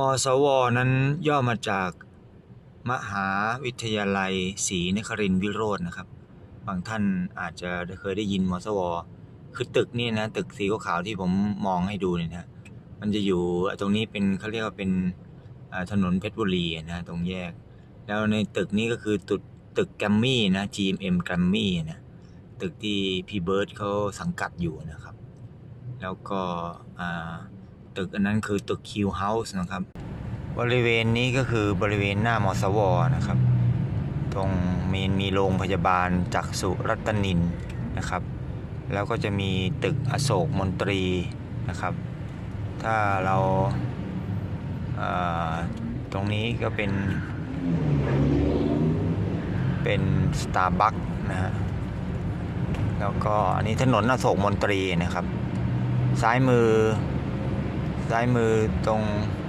มสว นั้นย่อมาจาก มหาวิทยาลัยศรีนครินทรวิโรจน์นะครับ บางท่านอาจจะเคยได้ยินมสว คือตึกนี่นะ ตึกสีขาวที่ผมมองให้ดูเนี่ยนะมันจะอยู่ตรงนี้เป็นเขาเรียกว่าเป็นถนนเพชรบุรีนะตรงแยก แล้วในตึกนี้ก็คือตึกตึกแกรมมี่นะ GMM แกรมมี่นะตึกที่พี่เบิร์ดเขาสังกัดอยู่นะครับ แล้วก็อ่า ตึกอันนั้นคือตึกคิวเฮาส์นะครับ บริเวณนี้ก็คือบริเวณหน้ามอสวนะครับ ตรงมีมีโรงพยาบาลจักษุรัตนินนะครับ แล้วก็จะมีตึกอโศกมนตรีนะครับ ถ้าเราเอ่อตรงนี้ก็เป็น เป็นสตาร์บัคนะฮะแล้วก็อันนี้ถนนอโศกมนตรีนะครับ ซ้ายมือ ซ้ายมือตรง